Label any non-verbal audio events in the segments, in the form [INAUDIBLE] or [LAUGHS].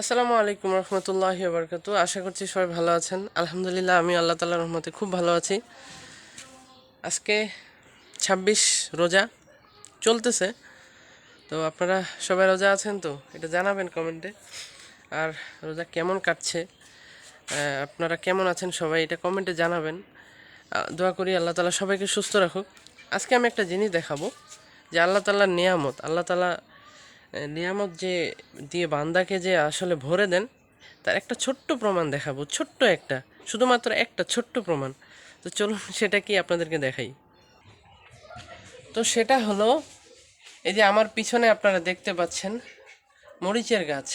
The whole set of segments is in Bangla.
আসসালামু আলাইকুম রহমতুল্লাহ বরকাতু আশা করছি সবাই ভালো আছেন। আলহামদুলিল্লাহ, আমি আল্লাহ তালার রহমতে খুব ভালো আছি। আজকে ছাব্বিশ রোজা চলতেছে। তো আপনারা সবাই রোজা আছেন তো? এটা জানাবেন কমেন্টে। আর রোজা কেমন কাটছে? আপনারা কেমন আছেন সবাই এটা কমেন্টে জানাবেন। দোয়া করি আল্লাহ তালা সবাইকে সুস্থ রাখুক। আজকে আমি একটা জিনিস দেখাবো যে আল্লাহ তালার নিয়ামত, আল্লাহ তালা নিয়ামত যে দিয়ে বান্দাকে যে আসলে ভরে দেন, তার একটা ছোট্ট প্রমাণ দেখাবো, ছোট্ট একটা, শুধুমাত্র একটা ছোট্ট প্রমাণ। তো চলুন [LAUGHS] সেটা কি আপনাদেরকে দেখাই। তো সেটা হলো, এই যে আমার পিছনে আপনারা দেখতে পাচ্ছেন মরিচের গাছ।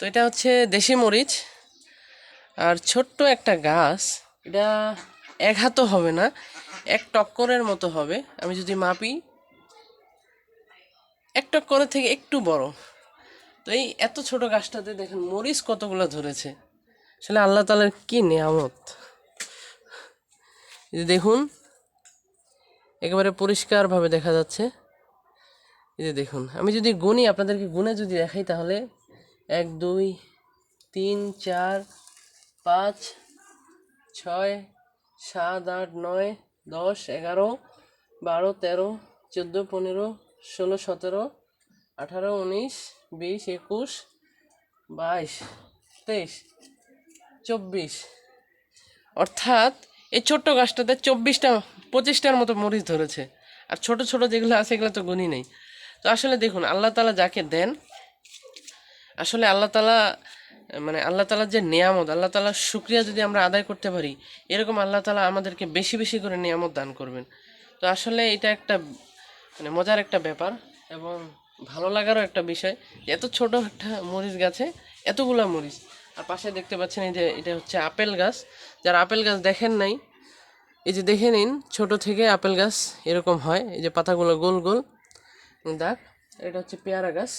তো এটা হচ্ছে দেশি মরিচ, আর ছোট্ট একটা গাছ, এটা এক হাতও হবে না, এক টক্করের মতো হবে। আমি যদি মাপি এক টক্করের থেকে একটু বড়। তো এই এত ছোট গাছটাতে দেখেন মরিচ কতগুলো ধরেছে। আসলে আল্লাহ তালার কি নিয়ামত। দেখুন, একেবারে পরিষ্কারভাবে দেখা যাচ্ছে। এই যে দেখুন, আমি যদি গুনি, আপনাদেরকে গুনে যদি দেখাই তাহলে এক, দুই, তিন, চার, পাঁচ, ছয়, সাত, আট, নয়, দশ, এগারো, বারো, তেরো, চোদ্দ, পনেরো ষোলো, সতেরো, আঠারো, উনিশ, বিশ, একুশ, বাইশ, তেইশ, চব্বিশ। অর্থাৎ এই ছোট্ট গাছটাতে চব্বিশটা, পঁচিশটার মতো মরিচ ধরেছে। আর ছোট ছোট যেগুলো আছে, এগুলো তো গুণই নেই। তো আসলে দেখুন, আল্লাহ তালা যাকে দেন, আসলে আল্লাহ তালা মানে আল্লাহ তালার যে নিয়ামত, আল্লাহ তালার শুক্রিয়া যদি আমরা আদায় করতে পারি, এরকম আল্লাহ তালা আমাদেরকে বেশি বেশি করে নিয়ামত দান করবেন। তো আসলে এটা একটা মানে মজার একটা ব্যাপার এবং ভালো লাগারও একটা বিষয়। এত ছোট একটা মরিচ গাছে এতগুলা মরিচ। আর পাশে দেখতে পাচ্ছেন এই যে, এটা হচ্ছে আপেল গাছ। যারা আপেল গাছ দেখেন নাই, এই যে দেখে নিন, ছোট থেকে আপেল গাছ এরকম হয়। এই যে পাতাগুলো গোল গোল। দাগ এটা হচ্ছে পেয়ারা গাছ।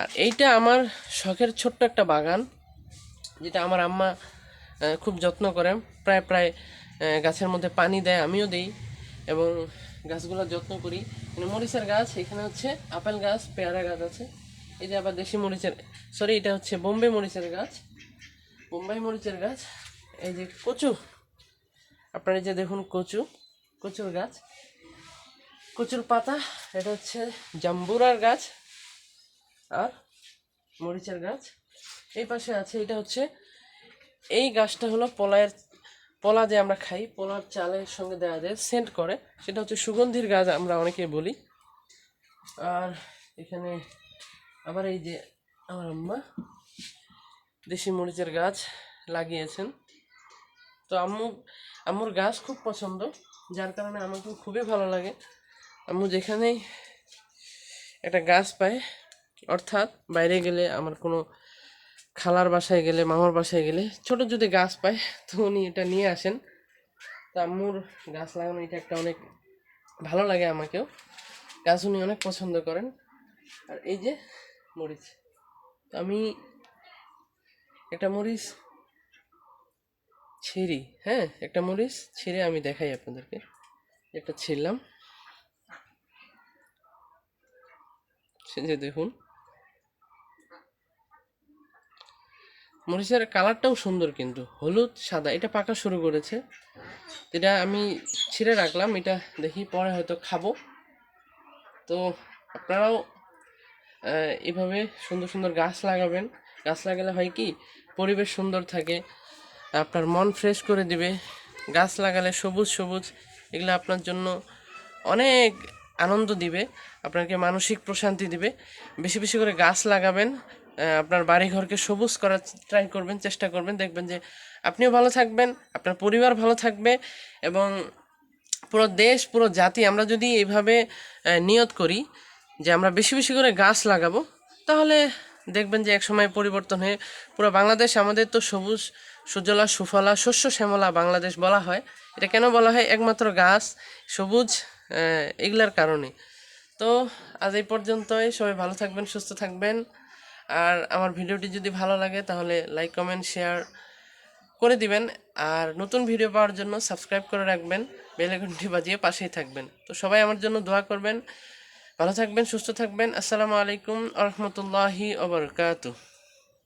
আর এইটা আমার শখের ছোট্ট একটা বাগান, যেটা আমার আম্মা খুব যত্ন করে। প্রায় প্রায় গাছের মধ্যে পানি দেয়, আমিও দিই। এবং গাছগুলো যত্ন করি। মানে মরিচের গাছ, এখানে হচ্ছে আপেল গাছ, পেয়ারা গাছ আছে। এই যে আবার দেশি মরিচের সরি এটা হচ্ছে বোম্বে মরিচের গাছ। বোম্বাই মরিচের গাছ, এই যে কচু। আপনারা যে দেখুন কচু, কচুর গাছ। কচুর পাতা, এটা হচ্ছে জাম্বুরার গাছ আর মরিচের গাছ। এই পাশে আছে, এটা হচ্ছে, এই গাছটা হলো পলায়ের পলা যে আমরা খাই, পলার চালের সঙ্গে দেওয়া যায় সেন্ট করে, সেটা হচ্ছে সুগন্ধির গাছ আমরা অনেকেই বলি। আর এখানে আবার এই যে আমার আম্মা দেশি মরিচের গাছ লাগিয়েছেন। তো আম্মু, আম্মুর গাছ খুব পছন্দ, যার কারণে আমাকে খুবই ভালো লাগে। আম্মু যেখানেই একটা গাছ পায়, অর্থাৎ বাইরে গেলে আমার কোনো খালার বাসায় গেলে, মামার বাসায় গেলে ছোট যদি গাছ পায়, তো উনি এটা নিয়ে আসেন। তো আম্মুর গাছ লাগানো এটা একটা অনেক ভালো লাগে আমাকেও। গাছ উনি অনেক পছন্দ করেন। আর এই যে মরিচ। তো আমি একটা মরিচ ছিঁড়ি হ্যাঁ? একটা মরিচ ছিঁড়ে আমি দেখাই আপনাদেরকে। একটা ছিঁড়লাম। সে যে দেখুন। মরিচের কালারটাও সুন্দর কিন্তু। হলুদ, সাদা, এটা পাকা শুরু করেছে। এটা আমি ছিঁড়ে রাখলাম, এটা দেখি পরে হয়তো খাব। তো আপনারাও এভাবে সুন্দর সুন্দর গাছ লাগাবেন। গাছ লাগালে হয় কি, পরিবেশ সুন্দর থাকে, আপনার মন ফ্রেশ করে দিবে। গাছ লাগালে সবুজ সবুজ, এগুলো আপনার জন্য অনেক আনন্দ দিবে, আপনাকে মানসিক প্রশান্তি দিবে। বেশি বেশি করে গাছ লাগাবেন আপনার বাড়িঘরকে সবুজ করার ট্রাই করবেন, চেষ্টা করবেন। দেখবেন যে আপনিও ভালো থাকবেন, আপনার পরিবার ভালো থাকবে এবং পুরো দেশ, পুরো জাতি আমরা যদি এইভাবে নিয়ত করি যে আমরা বেশি বেশি করে গাছ লাগাবো, তাহলে দেখবেন যে একসময় পরিবর্তন হয়ে পুরো বাংলাদেশ, আমাদের তো সবুজ, সুজলা, সুফলা, শস্য শ্যামলা বাংলাদেশ বলা হয়। এটা কেন বলা হয়? একমাত্র গাছ, সবুজ এগুলার কারণে। তো আজ এই পর্যন্তই। সবাই ভালো থাকবেন, সুস্থ থাকবেন। আর আমার ভিডিওটি যদি ভালো লাগে, তাহলে লাইক কমেন্ট শেয়ার করে দিবেন। আর নতুন ভিডিও পাওয়ার জন্য সাবস্ক্রাইব করে রাখবেন। বেল আইকনটি বাজিয়ে পাশেই থাকবেন। তো সবাই আমার জন্য দোয়া করবেন। ভালো থাকবেন, সুস্থ থাকবেন। আসসালামু আলাইকুম আ রহমতুল্লাহি ওবরকাতুহ